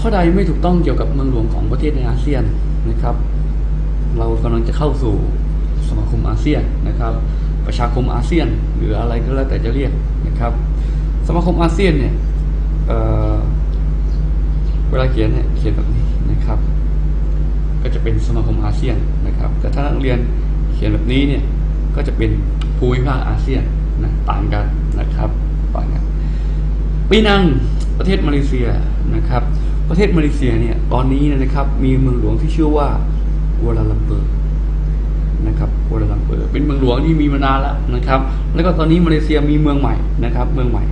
ข้อใดไม่ถูกต้องเกี่ยวกับเมืองหลวงของประเทศในอาเซียนนะครับ เรากำลังจะเข้าสู่สมาคมอาเซียนนะครับ ประชาคมอาเซียนหรืออะไรก็แล้วแต่จะเรียกนะครับ สมาคมอาเซียนเนี่ยเเวลาเขียนเนี่ยเขียนแบบนี้นะครับ ก็จะเป็นสมาคมอาเซียนนะครับ แต่ถ้านักเรียนเขียนแบบนี้เนี่ยก็จะเป็นภูมิภาคอาเซียนนะต่างกันนะครับต่างกันปีนังประเทศมาเลเซียนะครับ ประเทศมาเลเซียเนี่ยตอนนี้นะครับ มีเมืองหลวงที่ชื่อว่ากัวลาลัมเปอร์นะครับกัวลาลัมเปอร์เป็นเมืองหลวงที่มีมานานแล้วนะครับ แล้วก็ตอนนี้มาเลเซียมีเมืองใหม่นะครับ เมืองใหม่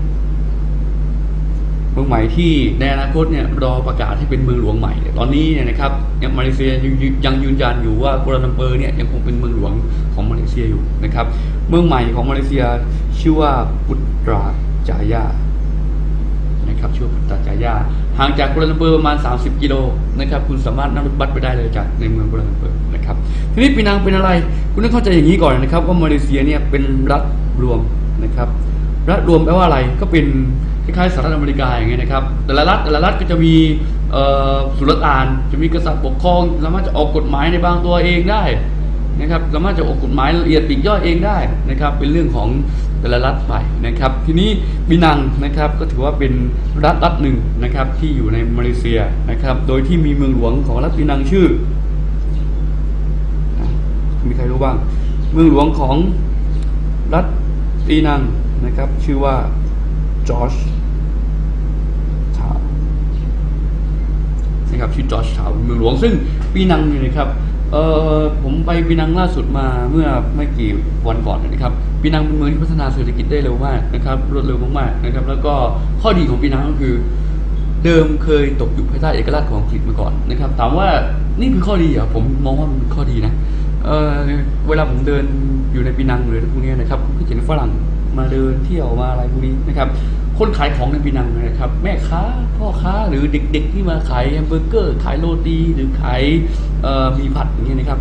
เมืองใหม่ที่ในอนาคตเนี่ยรอประกาศให้เป็นเมืองหลวงใหม่ ตอนนี้เนี่ยนะครับยังมาเลเซียยังยืนยันอยู่ว่ากัวลาลัมเปอร์เนี่ยยังคงเป็นเมืองหลวงของมาเลเซียอยู่นะครับ เมืองใหม่ของมาเลเซียชื่อว่าปุตราจายานะครับชื่อปุตตาจายา ห่างจากกัวลาลัมเปอร์ประมาณ 30 กิโลนะครับ คุณสามารถนั่งรถบัสไปได้เลยจากในเมืองกัวลาลัมเปอร์นะครับ ทีนี้ปีนังเป็นอะไร คุณต้องเข้าใจอย่างนี้ก่อนนะครับ ว่ามาเลเซียเนี่ยเป็นรัฐรวมนะครับ รัฐรวมแปลว่าอะไรก็เป็นคล้ายๆสหรัฐอเมริกาอย่างเงี้ยนะครับ แต่ละรัฐแต่ละรัฐก็จะมีเอ่อสุลต่าน จะมีกษัตริย์ปกครอง สามารถจะออกกฎหมายในบางตัวเองได้ นะครับสามารถจะออกกฎหมายละเอียดปีกย่อยเองได้นะครับ เป็นเรื่องของแต่ละรัฐไปนะครับ ทีนี้บินังนะครับก็ถือว่าเป็นรัฐรัฐหนึ่งนะครับที่อยู่ในมาเลเซียนะครับ โดยที่มีเมืองหลวงของรัฐบินังชื่อ มีใครรู้บ้าง เมืองหลวงของรัฐปีนังนะครับ ชื่อว่าจอร์จทาวนะครับชื่อจอร์จทาวน์เมืองหลวงซึ่งปีนังเนี่ยนะครับ เออผมไปปีนังล่าสุดมาเมื่อไม่กี่วันก่อนนะครับปีนังเป็นเมืองที่พัฒนาเศรษฐกิจได้เร็วมากนะครับรวดเร็วมากๆนะครับ แล้วก็ข้อดีของปีนังก็คือ เดิมเคยตกอยู่ภายใต้เอกราชของอังกฤษมาก่อนนะครับ ถามว่านี่คือข้อดีเหรอผมมองว่ามันเป็นข้อดีนะเออเวลาผมเดินอยู่ในปีนังหรือพวกนี้นะครับก็เห็นฝรั่งมาเดินเที่ยวมาอะไรพวกนี้นะครับ คนขายของในปีนังนะครับ แม่ค้าพ่อค้าหรือเด็ก ๆ ที่มาขายแฮมเบอร์เกอร์ ขายโรตีหรือขายหมีผัดอย่างเงี้ยนะครับ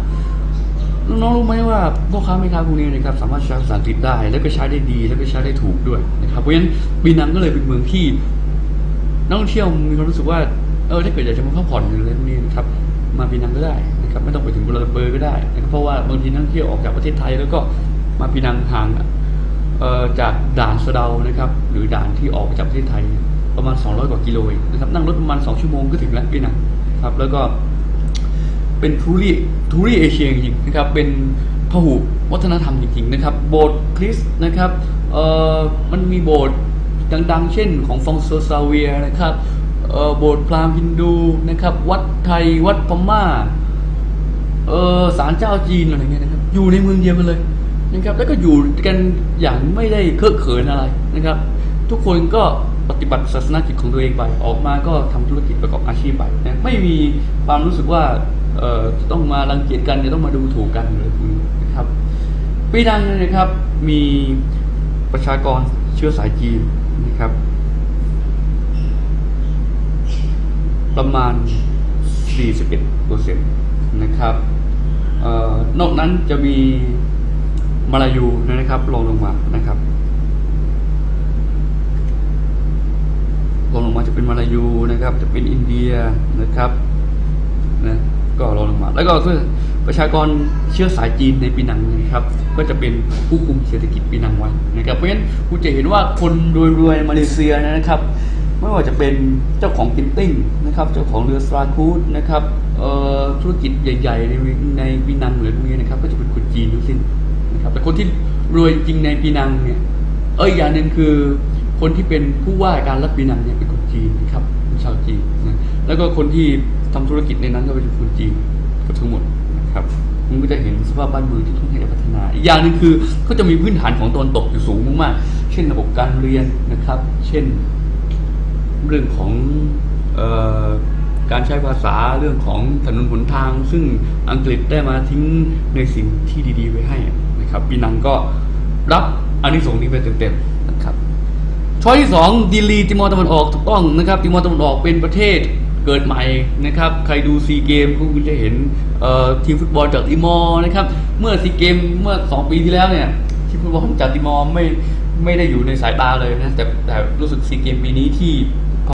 น้องรู้ไหมว่าพ่อค้าแม่ค้าพวกนี้นะครับสามารถใช้ภาษาอังกฤษได้ แล้วก็ใช้ได้ดี แล้วก็ใช้ได้ถูกด้วยนะครับเพราะฉะนั้นปีนังก็เลยเป็นเมืองที่นักท่องเที่ยวมีความรู้สึกว่าเออถ้าเกิดอยากจะมาพักผ่อนหรืออะไรพวกนี้นะครับมาปีนังก็ได้นะครับไม่ต้องไปถึงกัวลาลัมเปอร์ก็ได้นะครับเพราะว่าบางทีนักท่องเที่ยวออกจากประเทศไทยแล้วก็มาปีนังห่าง จากด่านสะเดานะครับ หรือด่านที่ออกจากประเทศไทยประมาณ 200 กว่ากิโลเองนะครับ นั่งรถประมาณ 2 ชั่วโมงก็ถึงแล้วปีนังครับ แล้วก็เป็นทูรีทูรีเอเชียจริงนะครับ เป็นพหุวัฒนธรรมจริงๆนะครับ โบสถ์คริสต์นะครับเอ่อมันมีโบสถ์ดังๆ เช่นของฟองโซซาเวียนะครับเอ่อโบสถ์พราหมณ์ฮินดูนะครับ วัดไทยวัดพม่าเออศาลเจ้าจีนอะไรเงี้ยนะครับ อยู่ในเมืองเดียวกันเลย นะครับ แล้วก็อยู่กันอย่างไม่ได้เคอะเขินอะไรนะครับ ทุกคนก็ปฏิบัติศาสนากิจของตัวเองไป ออกมาก็ทำธุรกิจประกอบอาชีพไปนะไม่มีความรู้สึกว่าต้องมารังเกียจกันจะต้องมาดูถูกกันหรือนะครับปีนังเนี่ยนะครับมีประชากรเชื้อสายจีนนะครับ ประมาณ 41เปอร์เซ็นต์นะครับออนอกนั้นจะมี มาลายูนะครับรองลงมานะครับรองลงมาจะเป็นมาลายูนะครับ จะเป็นอินเดียนะครับนะก็รองลงมา แล้วก็คือประชากรเชื้อสายจีนในปีนังนะครับ ก็จะเป็นผู้คุมเศรษฐกิจปีนังไว้นะครับ เพราะฉะนั้นคุณจะเห็นว่าคนรวยๆในมาเลเซียนะครับ ไม่ว่าจะเป็นเจ้าของกินติ้งนะครับ เจ้าของเรือสตราคูดนะครับเอ่อธุรกิจใหญ่ ๆ ในในปีนังหรือตรงนี้นะครับ ก็จะเป็นคนจีนทั้งสิ้น นะครับแต่คนที่รวยจริงในปีนังเนี่ยเอออย่างหนึ่งคือคนที่เป็นผู้ว่าการรัฐปีนังเนี่ยเป็นคนจีนนะครับเป็นชาวจีนนะแล้วก็คนที่ทำธุรกิจในนั้นก็เป็นคนจีนก็ทั้งหมดนะครับมันก็จะเห็นสภาพบ้านเมืองที่ค่อนข้างพัฒนา อีกอย่างหนึ่งคือก็จะมีพื้นฐานของตะวันตกอยู่สูงมากๆเช่นระบบการเรียนนะครับ เช่นเรื่องของออการใช้ภาษาเรื่องของถนนหนทาง ซึ่งอังกฤษได้มาทิ้งในสิ่งที่ดี ๆ ไว้ให้ นะครับปีนังก็รับอานิสงส์นี้ไปเต็มๆนะครับช้อยที่สองดิลีติมอร์ตะวันออกถูกต้องนะครับติมอร์ตะวันออกเป็นประเทศเกิดใหม่นะครับใครดูซีเกมก็คุณจะเห็นเอ่อทีมฟุตบอลจากติมอร์นะครับเมื่อซีเกมเมื่อสองปีที่แล้วเนี่ยทีมฟุตบอลจากติมอร์ไม่ไม่ได้อยู่ในสายตาเลยนะแต่แต่รู้สึกซีเกมปีนี้ที่